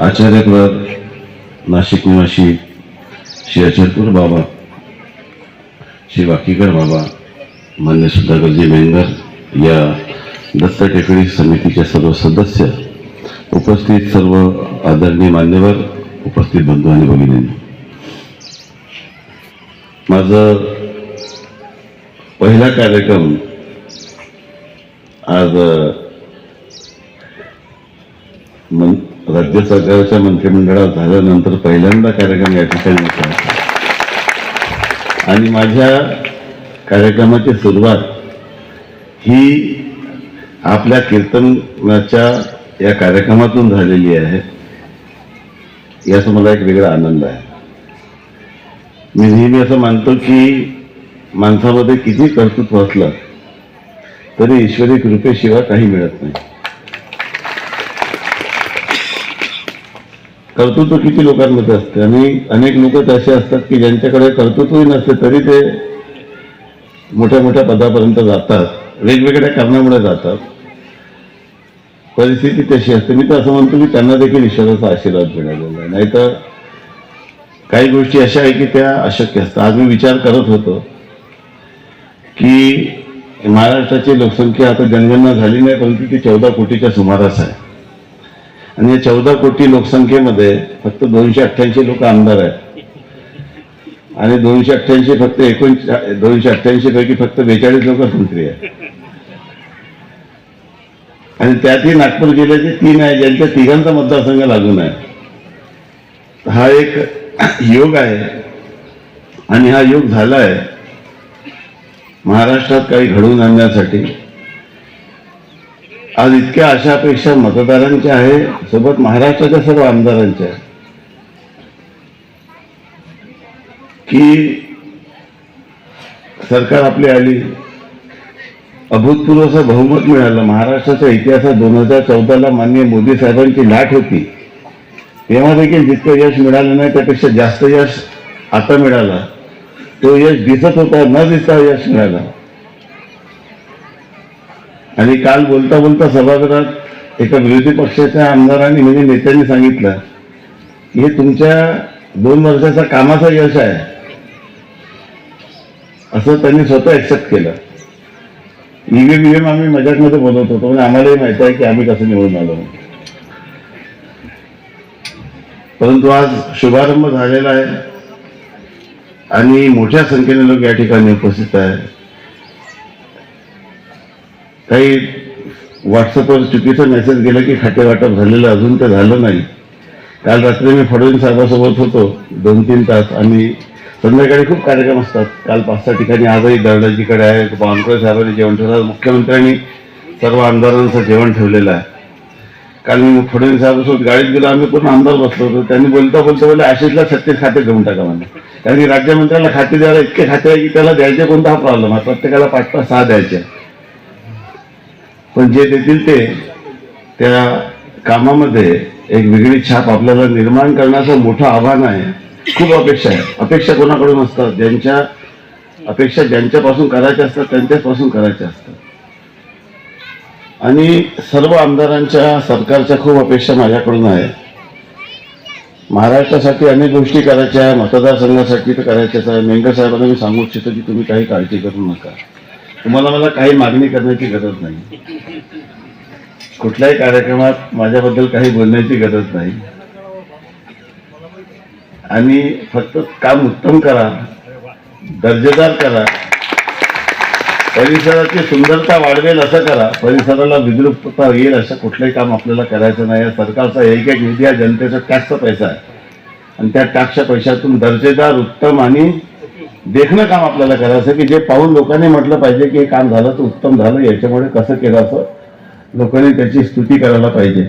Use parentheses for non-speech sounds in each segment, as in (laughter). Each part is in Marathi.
आचार्यकुलार नाशिक निवासी श्री अचलपूर बाबा श्री वाकीकर बाबा मान्य सुधाकरजी मेंगर या दत्त टेकडी समितीचे सर्व सदस्य उपस्थित सर्व आदरणीय मान्यवर उपस्थित बंधू आणि भगिनींनी. माझं पहिला कार्यक्रम आज राज्य सरकारच्या मंत्रिमंडळात झाल्यानंतर पहिल्यांदा कार्यक्रम या ठिकाणी होता. आणि माझ्या कार्यक्रमाची सुरुवात ही आपल्या कीर्तनाच्या या कार्यक्रमातून झालेली आहे. याचा मला एक वेगळा आनंद आहे. मी नेहमी असं मानतो की माणसामध्ये किती कर्तृत्व असलं तरी ईश्वरी कृपेशिवाय काही मिळत नाही. कर्तृत्व किती लोकांमध्ये असते? आणि अनेक लोक असे असतात की ज्यांच्याकडे कर्तृत्वही नसते तरी ते मोठ्या मोठ्या पदापर्यंत जातात. वेगवेगळ्या कारणामुळे जातात. परिस्थिती तशी असते. मी तर असं म्हणतो की त्यांना देखील ईश्वराचा आशीर्वाद मिळालेला आहे. नाहीतर काही गोष्टी अशा आहे की त्या अशक्य असतात. आज मी विचार करत होतो की महाराष्ट्राची लोकसंख्या आता जनगणना झाली नाही परंतु ती चौदा कोटीच्या सुमारास आहे. आणि या चौदा कोटी लोकसंख्येमध्ये फक्त दोनशे अठ्ठ्याऐंशी लोक आमदार आहेत. आणि दोनशे अठ्ठ्याऐंशी फक्त एकोण दोनशे अठ्ठ्याऐंशी पैकी फक्त बेचाळीस लोक मंत्री आहेत. आणि त्यातही नागपूर जिल्ह्याचे तीन आहे ज्यांच्या तिघांचा मतदारसंघ लागून आहे. हा एक योग आहे आणि हा योग झाला आहे महाराष्ट्रात काही घडवून आणण्यासाठी. आज इतक्या अशा अपेक्षा मतदारांच्या आहे सोबत महाराष्ट्राच्या सर्व आमदारांच्या आहे. की सरकार आपली आली अभूतपूर्व असं बहुमत मिळालं महाराष्ट्राच्या इतिहासात दोन हजार चौदाला माननीय मोदी साहेबांची लाट होती. तेव्हा देखील जितकं यश मिळालं नाही त्यापेक्षा जास्त यश आता मिळाला. तो यश दिसत होता न दिसता यश मिळाला. आणि काल बोलता बोलता सभागृहात एका विरोधी पक्षाच्या आमदारांनी म्हणजे नेत्यांनी सांगितलं की हे तुमच्या दोन वर्षाचा कामाचा यश आहे. असं त्यांनी स्वतः एक्सेप्ट केलं. ईव्हीएम ईव्हीएम आम्ही मजाकमध्ये बोलत होतो म्हणजे आम्हालाही माहिती आहे की आम्ही कसं निवडून आलो. परंतु आज शुभारंभ झालेला आहे आणि मोठ्या संख्येने लोक या ठिकाणी उपस्थित आहे काही व्हॉट्सअपवर चुकीचा मेसेज गेला की खाते वाटप झालेलं अजून ते झालं नाही. काल रात्री मी फडणवीस साहेबासोबत होतो दोन तीन तास. आणि संध्याकाळी खूप कार्यक्रम असतात. काल पाच सहा ठिकाणी आजही दर्डाजीकडे आहे. बावनकुळे साहेबांनी जेवण ठेवलं. मुख्यमंत्र्यांनी सर्व आमदारांचं जेवण ठेवलेलं आहे. काल मी फडणवीस साहेबासोबत गाडीत गेलो. आम्ही पूर्ण आमदार बसलो होतो. त्यांनी बोलता बोलता बोलले आशिषला छत्तीस खाते देऊन टाका म्हणजे कारण की राज्यमंत्र्याला खाते द्यायला इतके खाते आहे की त्याला द्यायचे कोणता हा प्रॉब्लेम आहे? प्रत्येकाला पाच पाच सहा द्यायचे. पण जे देतील ते त्या कामामध्ये एक वेगळी छाप आपल्याला निर्माण करण्याचं मोठं आव्हान आहे. खूप अपेक्षा आहे. अपेक्षा कोणाकडून असतात? ज्यांच्या अपेक्षा ज्यांच्यापासून करायच्या असतात त्यांच्याचपासून करायच्या असतात. आणि सर्व आमदारांच्या सरकारच्या खूप अपेक्षा माझ्याकडून आहे. महाराष्ट्रासाठी अनेक गोष्टी करायच्या आहे मतदारसंघासाठी तर करायच्याच आहे. मेंगर साहेबांना मी सांगू इच्छितो की तुम्ही काही काळजी करू नका. तुम्हाला मला काही मागणी करण्याची गरज नाही. कुठल्याही कार्यक्रमात माझ्याबद्दल काही बोलण्याची गरज नाही. आणि फक्त काम उत्तम करा दर्जेदार करा. परिसराची सुंदरता वाढवेल असं करा. परिसराला विद्रुपता येईल असं कुठलंही काम आपल्याला करायचं नाही. या सरकारचा एक एक निधी हा जनतेचा टॅक्सचा पैसा आहे. आणि त्या टॅक्सच्या पैशातून दर्जेदार उत्तम आणि देखणं काम आपल्याला करायचं की जे पाहून लोकांनी म्हटलं पाहिजे की हे काम झालं तर उत्तम झालं याच्यामुळे कसं केलं असं लोकांनी त्याची स्तुती करायला पाहिजे.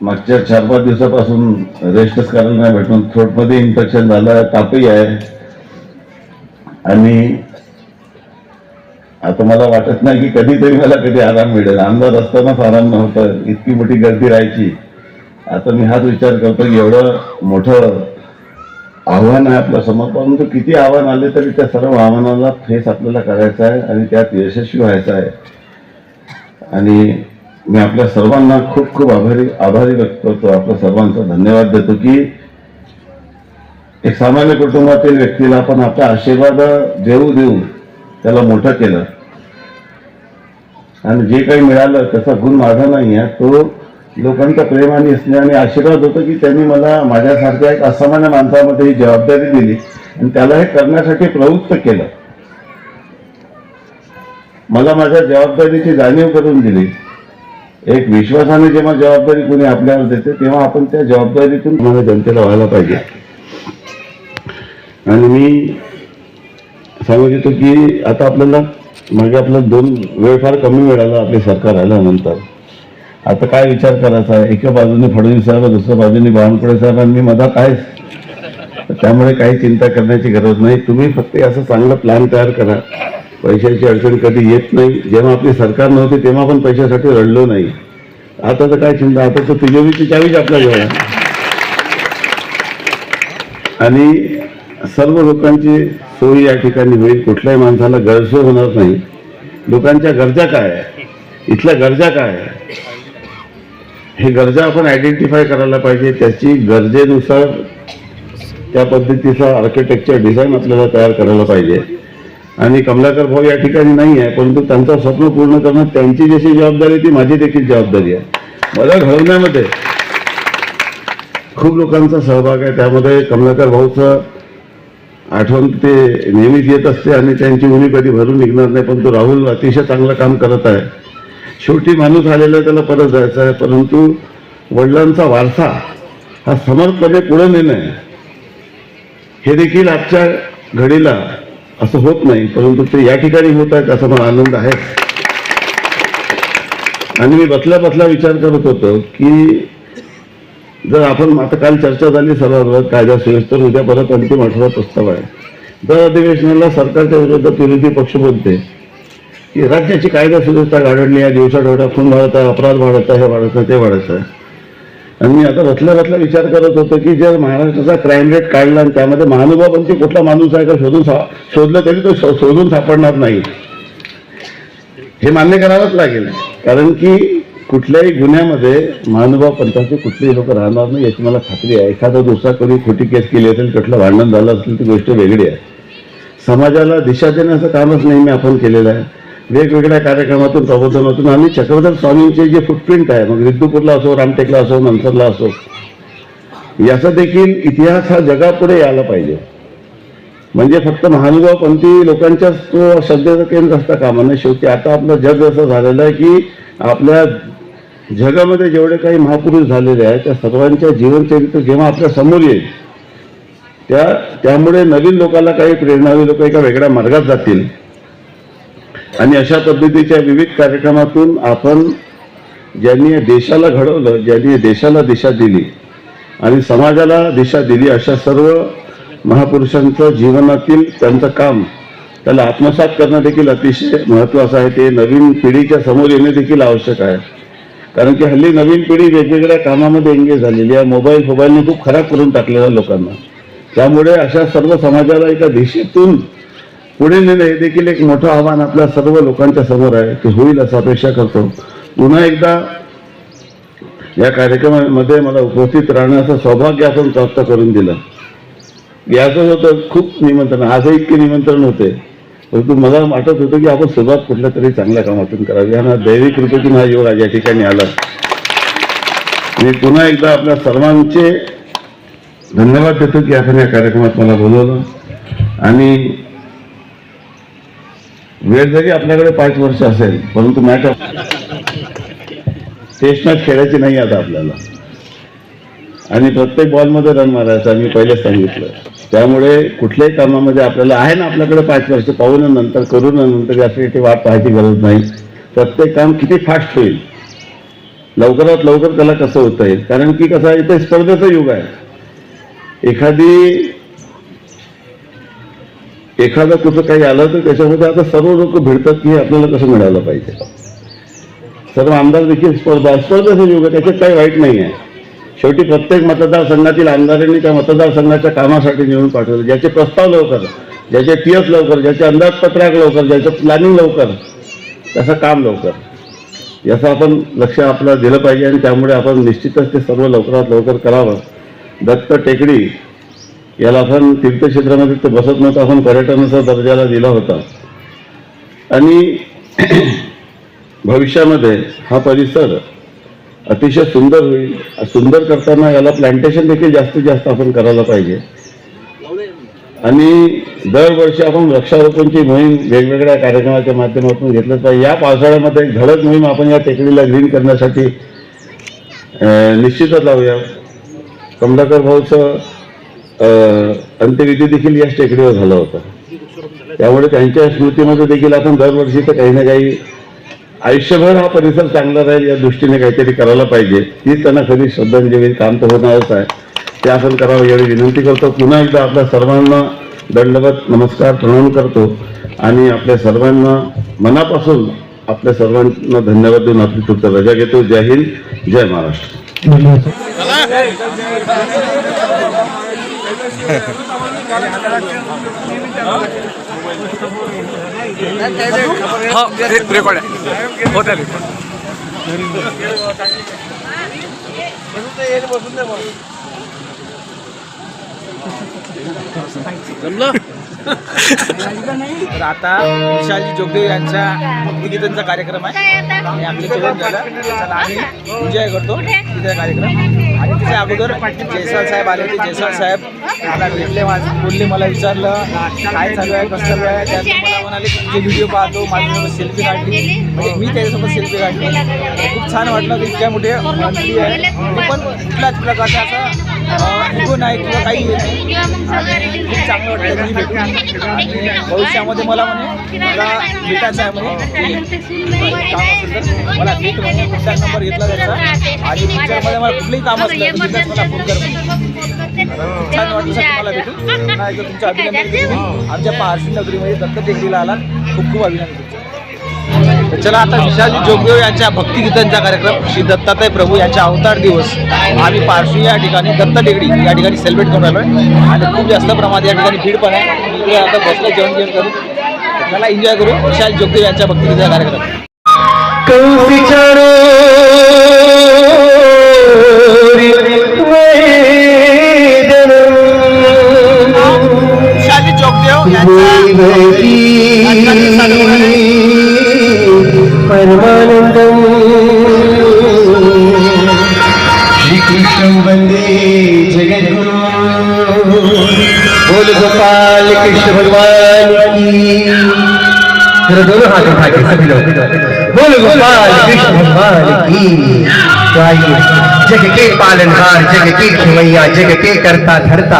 मागच्या चार पाच दिवसापासून रेस्टच करायला नाही भेटून थ्रोटमध्ये इन्फेक्शन झालं तापही आहे. आणि आता मला वाटत नाही की कधीतरी मला कधी आराम मिळेल. आमदार असतानाच आराम नव्हता इतकी मोठी गर्दी राहायची. आता मी हाच विचार करतो की एवढं मोठं आव्हान आहे आपल्यासमोर परंतु किती आव्हान आले तरी त्या सर्व आव्हानाला फेस आपल्याला करायचा आहे आणि त्यात यशस्वी व्हायचं आहे. आणि मी आपल्या सर्वांना खूप खूप आभारी आभारी व्यक्त करतो. आपल्या सर्वांचा धन्यवाद देतो की एक सामान्य कुटुंबातील व्यक्तीला आपण आपला आशीर्वाद देऊ देऊ त्याला मोठं केलं. आणि जे काही मिळालं त्याचा गुण माझा नाही आहे तो लोकांच्या प्रेमाने स्नेहाने आशीर्वाद होतो की त्यांनी मला माझ्यासारख्या एक असामान्य माणसामध्ये ही जबाबदारी दिली आणि त्याला हे करण्यासाठी प्रवृत्त केलं. मला माझ्या जबाबदारीची जाणीव करून दिली. एक विश्वासाने जेव्हा जबाबदारी कोणी आपल्याला देते तेव्हा आपण त्या जबाबदारीतून मला जनतेला व्हायला पाहिजे. आणि मी सांगू इच्छितो की आता आपल्याला मागे आपला दोन वेळ फार कमी मिळाला आपले सरकार आल्यानंतर आता काय विचार करायचा आहे? एका बाजूने फडणवीस साहेब दुसऱ्या बाजूने बावनकुळे साहेब आणि मी मधात आहेच. त्यामुळे काही चिंता करण्याची गरज नाही. तुम्ही फक्त असं चांगलं प्लॅन तयार करा. पैशाची अडचण कधी येत नाही. जेव्हा आपली सरकार नव्हती तेव्हा पण पैशासाठी रडलो नाही. आता तर काय चिंता? आता तर तिजोरीची चावीच आपल्याजवळ आणि सर्व लोकांची सोयी या ठिकाणी होईल. कुठल्याही माणसाला गैरसोय होणार नाही. लोकांच्या गरजा काय आहे? इथल्या गरजा काय आहे? हे गरजा आपण आयडेंटिफाय करायला पाहिजे. त्याची गरजेनुसार त्या पद्धतीचा आर्किटेक्चर डिझाईन आपल्याला तयार करायला पाहिजे. आणि कमलाकर भाऊ या ठिकाणी नाही आहे परंतु त्यांचं स्वप्न पूर्ण करणं त्यांची जशी जबाबदारी आहे, ती माझी देखील जबाबदारी आहे. मला घडवण्यामध्ये खूप लोकांचा सहभाग आहे. त्यामध्ये कमलाकर भाऊचं आठवण ते नेहमीच येत असते आणि त्यांची उणी कधी भरून निघणार नाही पण तो राहुल अतिशय चांगलं काम करत आहे. शेवटी माणूस आलेला आहे, त्याला परत जायचं आहे परंतु वडिलांचा वारसा हा समर्थपणे पुढे नेणं हे देखील आजच्या घडीला असं होत नाही परंतु ते या ठिकाणी होत आहेत असा मला आनंद आहे. आणि मी बसल्या बसल्या विचार करत होतो की जर आपण आता काल चर्चा झाली सभागृहात कायदा सुव्यवस्थेवर उद्या परत अंतिम अठरा प्रस्ताव आहे. दर अधिवेशनाला सरकारच्या विरोधात विरोधी पक्ष बोलते. की राज्याची कायदा सुव्यवस्था गाडली आहे दिवसाढवळा खून वाढत आहे अपराध वाढत आहे हे वाढत आहे ते वाढत आहे. आणि मी आता बसल्या बसल्या विचार करत होतो की जर महाराष्ट्राचा क्राईम रेट काढला आणि त्यामध्ये महानुभावांची कुठला माणूस आहे का शोधून सा- शोधलं तरी तो शोधून सापडणार नाही. हे मान्य करावंच लागेल. कारण की कुठल्याही गुन्ह्यामध्ये महानुभाव पंथाचे कुठलेही लोक राहणार नाही याची मला खात्री आहे. एखादा दुसरा कोणी खोटी केस केली असेल कुठलं भांडण झालं असेल ती गोष्ट वेगळी आहे. समाजाला दिशा देण्याचं कामच नेहमी आपण केलेलं आहे. वेगवेगळ्या कार्यक्रमातून प्रबोधनातून आणि चक्रधर स्वामींचे जे फुटप्रिंट आहे मग रिद्धूपूरला असो रामटेकला असो मनसरला असो याचा देखील इतिहास हा जगापुढे यायला पाहिजे. म्हणजे फक्त महानुभावपंथी लोकांच्याच तो श्रद्धेचं केंद्र असता कामा नये शेवटी आता आपलं जग असं झालेलं आहे की आपल्या जगामध्ये जेवढे काही महापुरुष झालेले आहेत त्या सर्वांच्या जीवनचरित्र जेव्हा आपल्यासमोर येईल त्या त्यामुळे नवीन लोकांना काही प्रेरणावी लोक एका वेगळ्या मार्गात जातील. आणि अशा पद्धतीच्या विविध कार्यक्रमातून आपण ज्यांनी या देशाला घडवलं ज्यांनी या देशाला दिशा दिली आणि समाजाला दिशा दिली अशा सर्व महापुरुषांचं जीवनातील त्यांचं काम त्याला आत्मसात करणं देखील अतिशय महत्त्वाचं आहे. ते नवीन पिढीच्या समोर येणे देखील आवश्यक आहे. कारण की हल्ली नवीन पिढी वेगवेगळ्या कामामध्ये एंगेज झालेली आहे. मोबाईल मोबाईलने खूप खराब करून टाकलेला लोकांना. त्यामुळे अशा सर्व समाजाला एका दिशेतून पुढे नेणं हे देखील एक मोठं आव्हान आपल्या सर्व लोकांच्या समोर आहे ते होईल असं अपेक्षा करतो. पुन्हा एकदा या कार्यक्रमामध्ये मला उपस्थित राहण्याचं सौभाग्य आपण प्राप्त करून दिलं. याचं होतं खूप निमंत्रण आजही इतके निमंत्रण होते. परंतु मला वाटत होतं की आपण सुरुवात कुठल्या तरी चांगल्या कामातून करावी. आणि दैवी कृपेतून हा योग आज या ठिकाणी आला. मी पुन्हा एकदा आपल्या सर्वांचे धन्यवाद देतो की आपण या कार्यक्रमात मला बोलवलं. आणि वेळ जरी आपल्याकडे पाच वर्ष असेल परंतु मॅट टेस्ट मॅच खेळायची नाही आता आपल्याला. आणि प्रत्येक बॉलमध्ये रन मारायचा मी पहिलेच सांगितलं. त्यामुळे कुठल्याही कामामध्ये आपल्याला आहे ना आपल्याकडे पाच वर्ष पाहून नंतर करून नंतर यासाठी वाट पाहायची गरज नाही. प्रत्येक काम किती फास्ट होईल? लवकरात लवकर त्याला कसं होतं येईल कारण की कसं आहे इथे स्पर्धेचं युग आहे. एखादी एखादं कुठं काही आलं तर त्याच्यामध्ये आता सर्व लोक भिडतात की हे आपल्याला कसं मिळालं पाहिजे. सर्व आमदार देखील स्पर्धा स्पर्धा योग त्याच्यात काही वाईट नाही आहे. शेवटी प्रत्येक मतदारसंघातील आमदारांनी त्या मतदारसंघाच्या कामासाठी निवडून पाठवलं. ज्याचे प्रस्ताव लवकर ज्याचे टीएस लवकर ज्याचे अंदाजपत्रक लवकर ज्याचं प्लॅनिंग लवकर त्याचं काम लवकर. याचं आपण लक्ष आपलं दिलं पाहिजे आणि त्यामुळे आपण निश्चितच ते सर्व लवकरात लवकर करावं. दत्त टेकडी याला आपण तीर्थक्षेत्रामध्ये तर बसत नव्हतं आपण पर्यटनाचा दर्जाला दिला होता. आणि (clears throat) भविष्यामध्ये हा परिसर अतिशय सुंदर होईल. सुंदर करताना याला प्लांटेशन देखील जास्तीत जास्त आपण करायला पाहिजे. आणि दरवर्षी आपण वृक्षारोपणची मोहीम वेगवेगळ्या कार्यक्रमाच्या माध्यमातून घेतलं पाहिजे या पावसाळ्यामध्ये एक धडक मोहीम आपण या टेकडीला ग्रीन करण्यासाठी निश्चितच लावूया. कमलाकर भाऊचं अंत्यविधी देखील याच टेकडीवर झाला होता. त्यामुळे त्यांच्या स्मृतीमध्ये देखील आपण दरवर्षी तर काही ना काही आयुष्यभर हा परिसर चांगला राहील या दृष्टीने काहीतरी करायला पाहिजे. हीच त्यांना खरी श्रद्धांजली काम तर होणारच आहे. ते आपण करावं एवढी विनंती करतो. पुन्हा एकदा आपल्या सर्वांना दंडवत नमस्कार प्रणाम करतो. आणि आपल्या सर्वांना मनापासून आपल्या सर्वांना धन्यवाद देऊन आपली तुमचं रजा घेतो. जय हिंद जय महाराष्ट्र. हो रेकॉर्ड आहे. रेकॉर्ड तर आता विशालजी जोगदेव यांच्या भक्तिगीतांचा कार्यक्रम आहे. आणि आमच्या जेवण झालं चला आम्ही एन्जॉय करतो तिथे कार्यक्रम. आणि त्याच्या अगोदर जयस्वाल साहेब आले होते. जयस्वाल साहेब मला भेटले माझ. बोलले मला विचारलं काय चालू आहे कसं चालू आहे? त्यात मला म्हणाले तुमचे व्हिडिओ पाहतो माझ्यासोबत सेल्फी काढली. म्हणजे मी त्याच्यासोबत सेल्फी काढली. खूप छान वाटलं की इतक्या मोठे मंत्री आहे पण कुठल्याच प्रकारचा असा इगो नाही किंवा काही खूप चांगलं वाटलं मी भेटून. भविष्यामध्ये मला म्हणे मला भेटायचं आहे म्हणे. काम असेल तर मला भेट म्हणून कॉन्टॅक्ट नंबर घेतला त्याचा. आणि पिक्चरमध्ये मला कुठलंही काम असलं तर मला फोन कर. छान वाटलं. सर तुम्हाला भेटून. पुन्हा एकदा तुमचं अभिनंदन करतो आमच्या पारशी नगरीमध्ये दत्त टेकडीला आला खूप खूप अभिनंदन चला आता विशालजी जोगदेव यांच्या भक्तिगीतांचा कार्यक्रम. श्री दत्तात्रय प्रभू यांचा अवतार दिवस. आम्ही पारशी या ठिकाणी दत्त टेकडी या ठिकाणी सेलिब्रेट करून आलो आहे आणि खूप जास्त प्रमाणात या ठिकाणी भीड पण आहे. इकडे आता बसलं जेवण जेवण करू तर चला एन्जॉय करू. विशाल जोगदेव यांच्या भक्तिगीताचा कार्यक्रम. जोगदेव यांचा परमानंदम श्रीकृष्ण वंदे जगद्गुरु बोल गोपाल कृष्ण भगवान की जरा दोनों हाथ उठा के सभी लोग बोल गोपाल कृष्ण भगवान की तो आइए जग के पालनहार जग के खेवैया जग के करता धरता।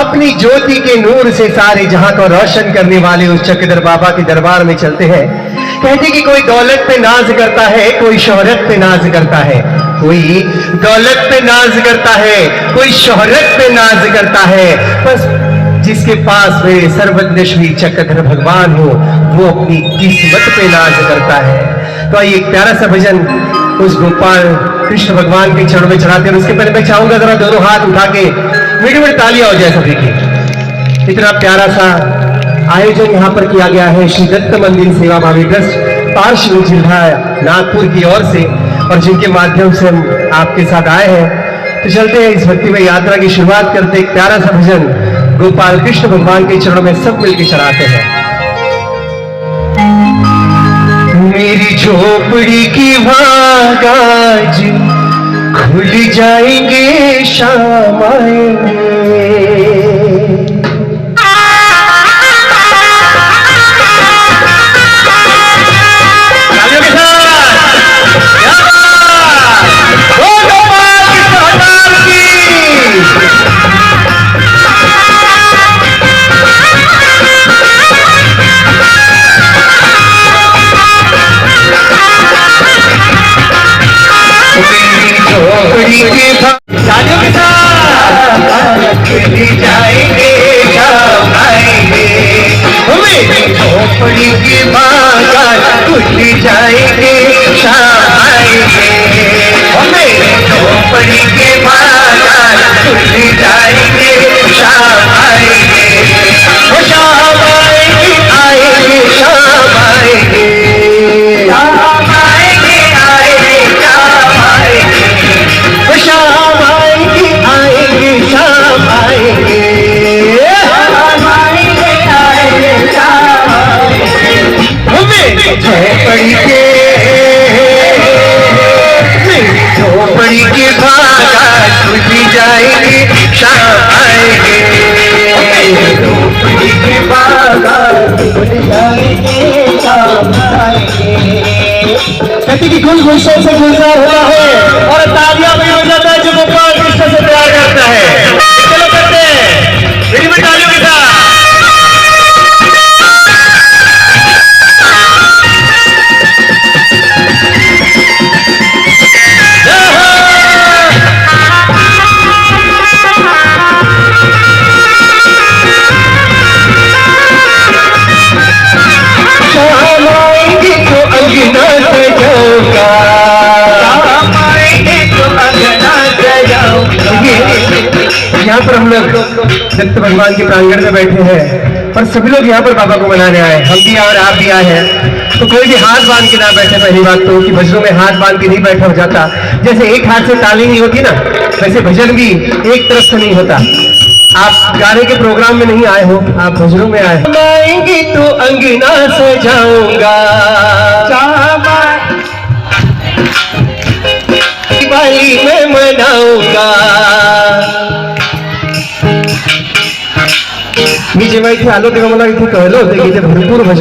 अपनी ज्योति के नूर से सारे जहाँ को रोशन करने वाले उस चक्रधर बाबा के दरबार में चलते हैं। कहते कि कोई दौलत पे नाज करता है कोई शोहरत पे नाज करता है। कोई दौलत पे नाज करता है कोई शोहरत पे नाज करता है। बस जिसके पास में सर्वज्ञ श्री चक्रधर भगवान हो वो अपनी किस्मत पे नाज करता है। तो आइए एक प्यारा सा भजन उस गोपाल कृष्ण भगवान के चरण में चढ़ाते हैं उसके पहले मैं चाहूँगा जरा दोनों हाथ उठा के मीठी मीठी तालियाँ हो जाए सभी की। इतना प्यारा सा आयोजन यहाँ पर किया गया है। श्री दत्त मंदिर सेवा भावी ट्रस्ट, पार्श्व जिला नागपुर की ओर से और जिनके माध्यम से हम आपके साथ आए हैं। तो चलते हैं इस भक्ति में यात्रा की शुरुआत करते एक प्यारा सा भजन गोपाल कृष्ण भगवान के चरणों में सब मिलकर चढ़ाते हैं। मेरी झोपड़ी की भागाज खुल जाएंगे शाम झोपड़ी के तालियों के साथ खुली जाएंगे शाम आएंगे मेरी झोपड़ी की बागान खुली जाएंगे शाम आएंगे मेरी झोपड़ी के बागान खुली जाएंगे शाम आएंगे वो शाम आएंगे आएंगे शाम आएंगे शाम आएंगे। भगवान के प्रांगण में बैठे हैं और सभी लोग यहाँ पर बाबा को मनाने आए। हम भी आए और आप भी आए हैं। तो कोई भी हाथ बाँध के ना बैठे, पहली बात तो कि भजनों में हाथ बाँध के नहीं बैठा हो जाता। जैसे एक हाथ से ताली नहीं होती ना, वैसे भजन भी एक तरफ़ से नहीं होता। आप गाने के प्रोग्राम में नहीं आए हो, आप भजनों में आए आएँगे तो अंगना सजाऊँगा। दिवाली में मनाऊँगा। मी जेव्हा इथे आलो तेव्हा मला इथे कळलं होतं की इथे भरपूर भजन